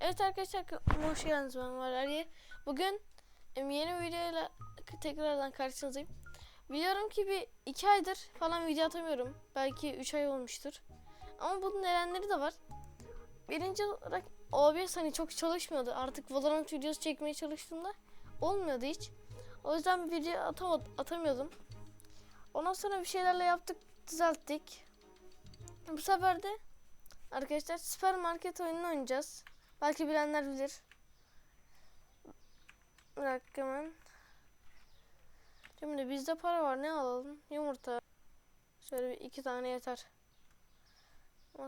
Evet arkadaşlar hoş geldiniz ben var Arya. Bugün yeni videoyla tekrardan karşınızdayım. Biliyorum ki bir iki aydır falan video atamıyorum. Belki üç ay olmuştur. Ama bunun nedenleri de var. Birinci olarak OBS hani çok çalışmıyordu. Artık Valorant videosu çekmeye çalıştığımda olmuyordu hiç. O yüzden video atamadım, atamıyordum. Ondan sonra bir şeylerle yaptık, düzelttik. Bu sefer de arkadaşlar süpermarket oyununu oynayacağız. Belki bilenler bilir. Bir dakika hemen. Şimdi bizde para var. Ne alalım? Yumurta. Şöyle bir iki tane yeter.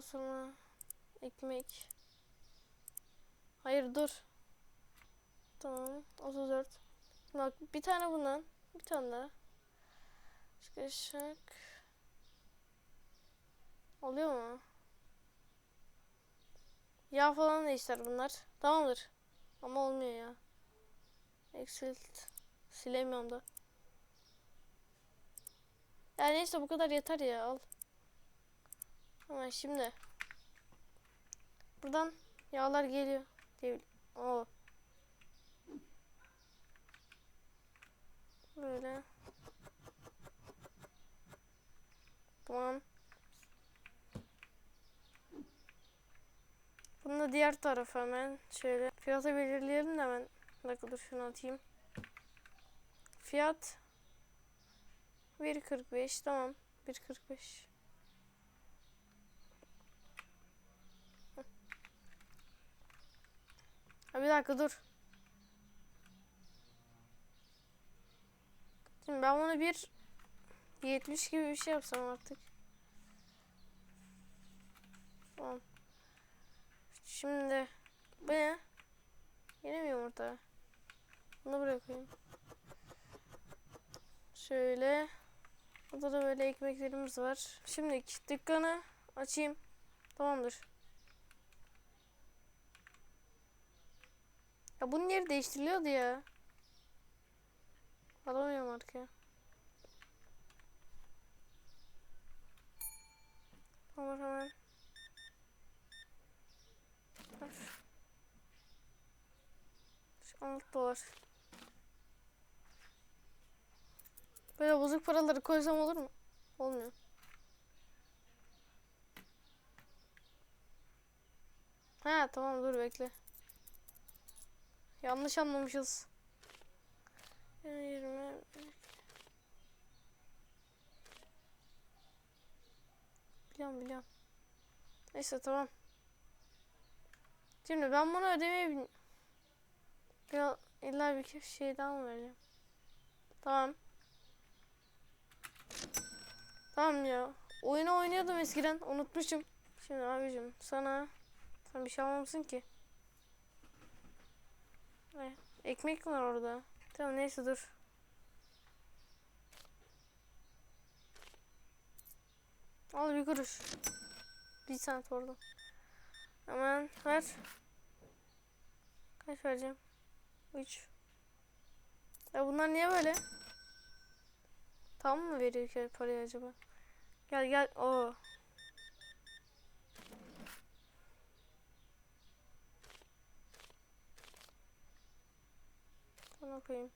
Sonra ekmek. Hayır dur. Tamam. 34. Bak bir tane bundan. Bir tane daha. Çıkışık. Oluyor mu? Yağ falan da ister bunlar. Tamamdır. Ama olmuyor ya. Exilt. Silemiyorum da. Ya neyse bu kadar yeter ya al. Ama şimdi. Buradan yağlar geliyor. Diye Oo. Böyle. Tamam. Bunu da diğer tarafa hemen şöyle fiyatı belirleyelim de hemen. Bir dakika dur şunu atayım. Fiyat 1.45 tamam 1.45 Ha bir dakika dur. Şimdi ben bunu bir 70 gibi bir şey yapsam artık. Tamam. Şimdi bu ne? Yine mi yumurta? Bunu buraya koyayım. Şöyle. Burada da böyle ekmeklerimiz var. Şimdi dükkanı açayım. Tamamdır. Ya bunun yeri değiştiriliyordu ya. Alamıyorum artık ya. Tamam hemen. Dur. 16 dolar. Böyle bozuk paraları koysam olur mu? Olmuyor. Ha tamam dur bekle. Yanlış anlamışız. 20 Biliyorum biliyorum. Neyse tamam. Şimdi ben bunu ödemeyi Biraz illa bir şey daha mı vereceğim? Tamam. Tamam ya. Oyunu oynuyordum eskiden. Unutmuşum. Şimdi abicim sana sen bir şey almamışsın ki. Ay, ekmek var orada. Tamam neyse dur. Al bir kuruş. Bir saat orada. Hemen ver. Kaç vereceğim? 3. Ya bunlar niye böyle? Tam mı veriyor ki parayı acaba? Gel gel. Oo. Sana koyayım.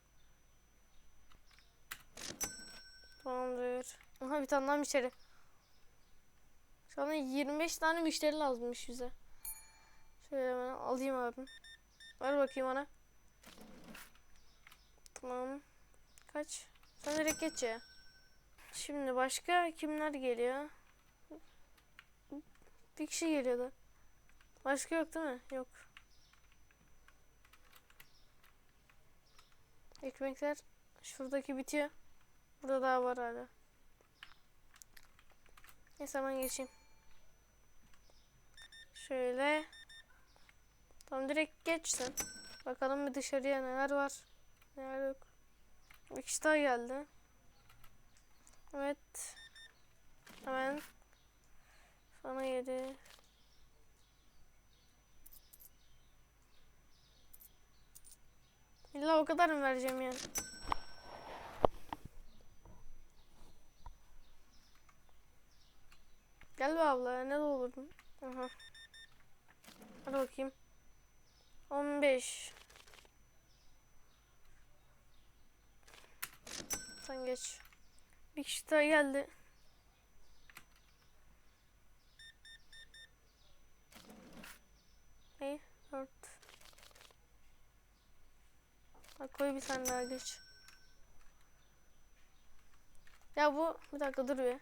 Tamamdır. Aha bir tane daha müşteri. Şu anda 25 tane müşteri lazımmış bize. Şöyle hemen alayım abi. Ver bakayım ona. Tamam. Kaç? Sen direkt geç ya. Şimdi başka kimler geliyor? Bir kişi geliyordu. Başka yok değil mi? Yok. Ekmekler şuradaki bitiyor. Burada daha var hala. Neyse hemen geçeyim. Şöyle. Tamam direkt geç sen. Bakalım bir dışarıya neler var. Neler yok. Daha geldi. Evet. Hemen. Sana yedi. İlla o kadar mı vereceğim yani? Gel be abla ne doldurdun? Aha. Hadi bakayım. 15. Sen geç. Bir kişi daha geldi. Ne? 4. Bak koy bir tane daha geç. Ya bu bir dakika dur bir.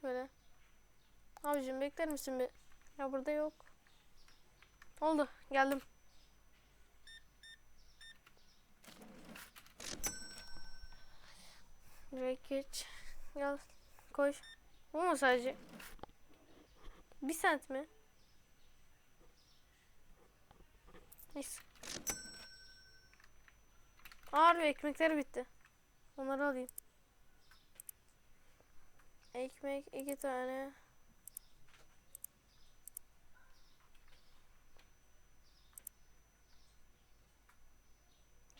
Şöyle. Abicim bekler misin bir? Ya burada yok. Oldu. Geldim. Direkt geç. Gel. Koy. Bu mu sadece? Bir sent mi? Neyse. Ağır ve ekmekler bitti. Onları alayım. Ekmek iki tane.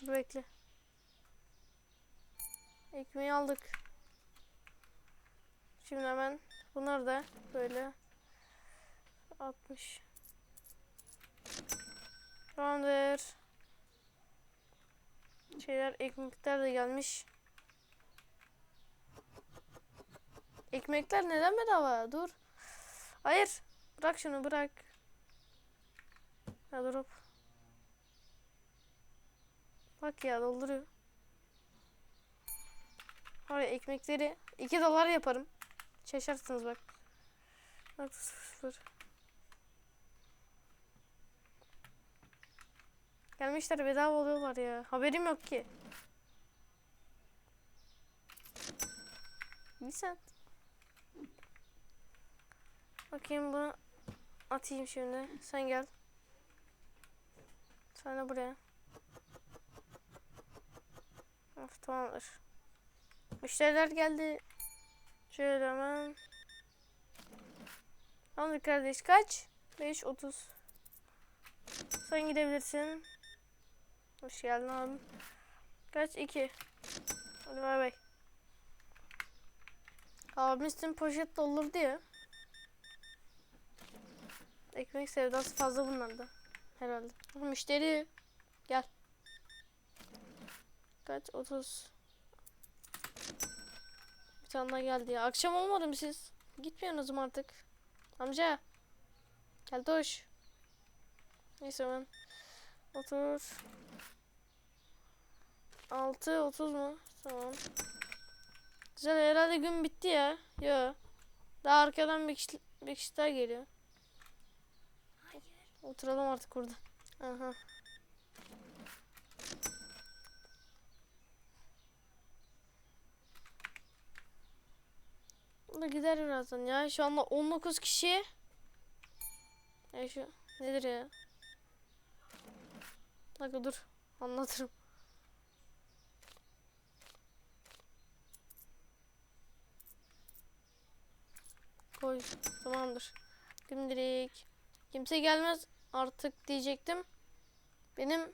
Bekle. Ekmeği aldık. Şimdi hemen bunları da böyle 60 Tamamdır. Şeyler ekmekler de gelmiş. Ekmekler neden bedava? Dur. Hayır. Bırak şunu bırak. Ya durup. Bak ya dolduruyor. Oraya ekmekleri 2 dolar yaparım. Şaşarsınız bak. Bak sıfır. Gelmişler bedava oluyorlar ya. Haberim yok ki. Bir saat. Bakayım bunu atayım şimdi. Sen gel. Sen de buraya. Of tamamdır. Müşteriler geldi. Şöyle hemen. Tamamdır kardeş kaç? 5.30 Sen gidebilirsin. Hoş geldin abi. Kaç? 2 Hadi bay bay. Abimizin poşet doldurdu ya. Ekmek sevdası fazla bunlarda. Herhalde. Müşteri. Gel. Kaç? 30. Bir tane daha geldi ya. Akşam olmadı mı siz? Gitmiyorsunuz mu artık? Amca. Gel hoş. Neyse ben. Otur. 6 30 mu? Tamam. Güzel herhalde gün bitti ya. Yo. Daha arkadan bir kişi, bir kişi daha geliyor. Hayır. Oturalım artık burada. Aha. Da gider birazdan ya. Şu anda 19 kişi. Ya şu nedir ya? Dakika dur. Anlatırım. Koy. Tamamdır. Şimdilik. Kimse gelmez artık diyecektim. Benim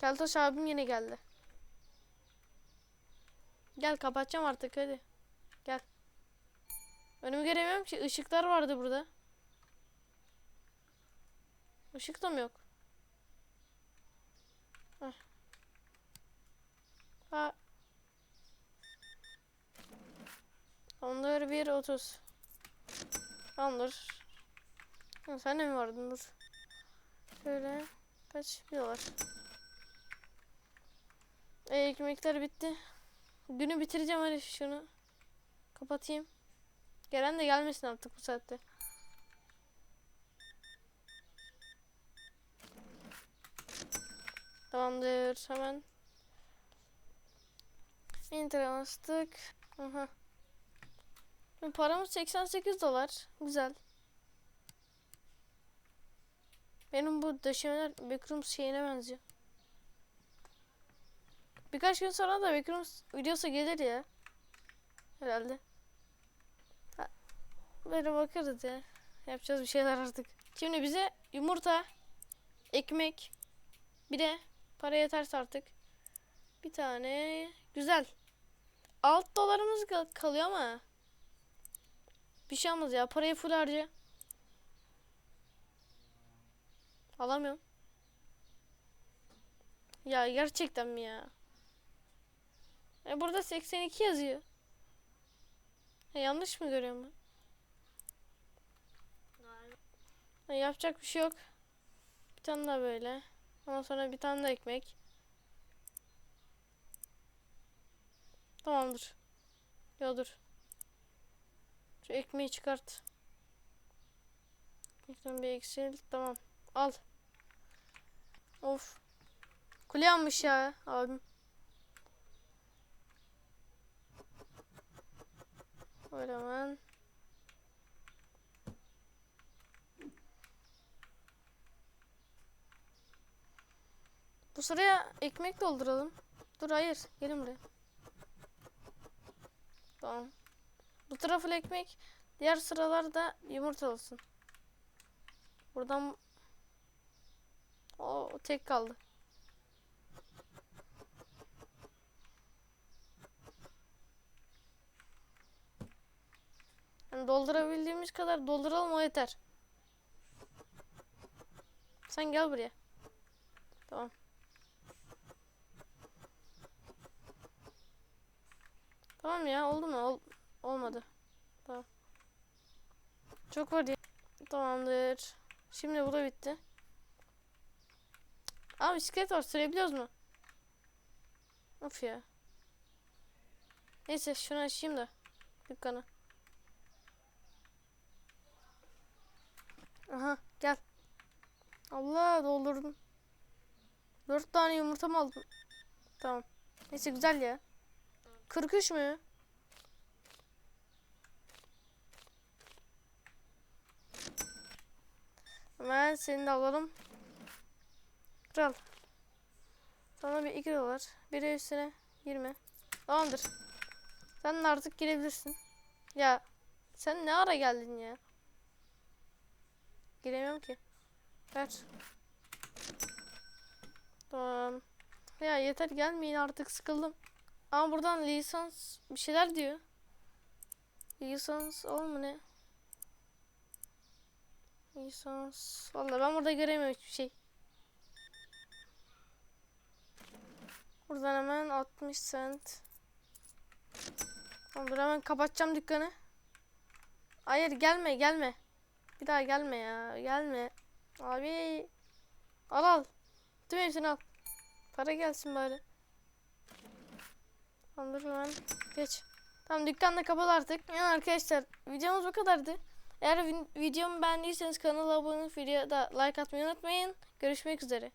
Keltoş abim yine geldi. Gel kapatacağım artık hadi. Gel. Önümü göremiyorum ki ışıklar vardı burada. Işık da mı yok? Heh. Ha. Onları bir otuz. Ha, sen de mi vardın? Dur. Şöyle. Kaç? Bir dolar. E, ekmekler bitti. Günü bitireceğim hadi şunu. Kapatayım. Gelen de gelmesin artık bu saatte. Tamamdır. Hemen. Enter bastık. Aha. Paramız 88 dolar. Güzel. Benim bu döşemeler Backrooms şeyine benziyor. Birkaç gün sonra da Backrooms videosu gelir ya. Herhalde. Ha, Böyle bakarız ya. Yapacağız bir şeyler artık. Şimdi bize yumurta, ekmek, bir de para yeterse artık. Bir tane güzel. Alt dolarımız kal- kalıyor ama bir şey olmaz ya. Parayı full harca. Alamıyorum. Ya gerçekten mi ya? E burada 82 yazıyor. E, yanlış mı görüyorum ben? E, yapacak bir şey yok. Bir tane daha böyle. Ondan sonra bir tane daha ekmek. Tamamdır. Ya dur. Şu ekmeği çıkart. Ekran bir eksil. Tamam. Al. Of. Kule yanmış ya abim. Böyle hemen. Bu sıraya ekmek dolduralım. Dur hayır. Gelin buraya. Tamam. Bu tarafı ekmek. Diğer sıralarda yumurta olsun. Buradan o tek kaldı. Yani doldurabildiğimiz kadar dolduralım o yeter. Sen gel buraya. Tamam. Tamam ya oldu mu? Ol- olmadı. Tamam. Çok var ya. Tamamdır. Şimdi bu da bitti. Aa bisiklet var. Sürebiliyoruz mu? Of ya. Neyse şunu açayım da. Dükkanı. Aha gel. Allah doldurdum. Dört tane yumurta mı aldım? Tamam. Neyse güzel ya. 43 mü? Hemen seni de alalım. Kral. Sana bir 2 dolar. Biri üstüne 20. Tamamdır. Sen de artık girebilirsin. Ya sen ne ara geldin ya? Giremiyorum ki. Ver. Tamam. Ya yeter gelmeyin artık sıkıldım. Ama buradan lisans bir şeyler diyor. Lisans ol mu ne? Lisans. Vallahi ben burada göremiyorum hiçbir şey. Buradan hemen 60 cent. Dur hemen kapatacağım dükkanı. Hayır gelme gelme. Bir daha gelme ya. Gelme. Abi. Al al. Tüm hepsini al. Para gelsin bari. Tamam dur hemen geç. Tamam dükkan da kapalı artık. Yani arkadaşlar videomuz bu kadardı. Eğer vi- videomu beğendiyseniz kanala abone olup videoda like atmayı unutmayın. Görüşmek üzere.